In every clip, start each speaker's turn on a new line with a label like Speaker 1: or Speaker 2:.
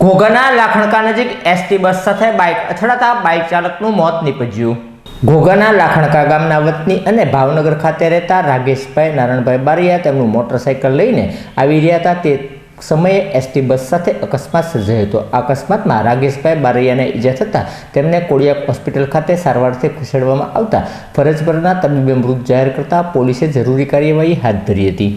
Speaker 1: ઘોઘાના લાખણકા નજીક ST bus સાથે bike અથડાતા બાઇક ચાલકનું મોત નીપજ્યું. ઘોઘાના લાખણકા ગામના વતની અને ભાવનગર ખાતે રહેતા રાગેશભાઈ નારણભાઈ બારિયા તેમનું મોટરસાઇકલ લઈને આવી રહ્યા હતા. તે સમયે એસટી બસ સાથે અકસ્માત સર્જાયો હતો. આ અકસ્માતમાં રાગેશભાઈ બારૈયાને ઈજા થતાં તેમને કોડિયાક હોસ્પિટલ ખાતે સારવારથી ખસેડવામાં આવતા ફરજ પરના તબીબે મૃત જાહેર કરતા પોલીસે જરૂરી કાર્યવાહી હાથ ધરી હતી.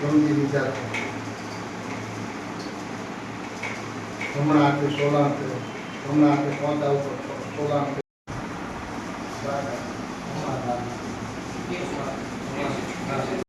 Speaker 2: ગંભીર ઈજા થઈ. હમણાં આપણે સોલા હમણાં આપણે પહોંચા ઉપર સોલા હમણાં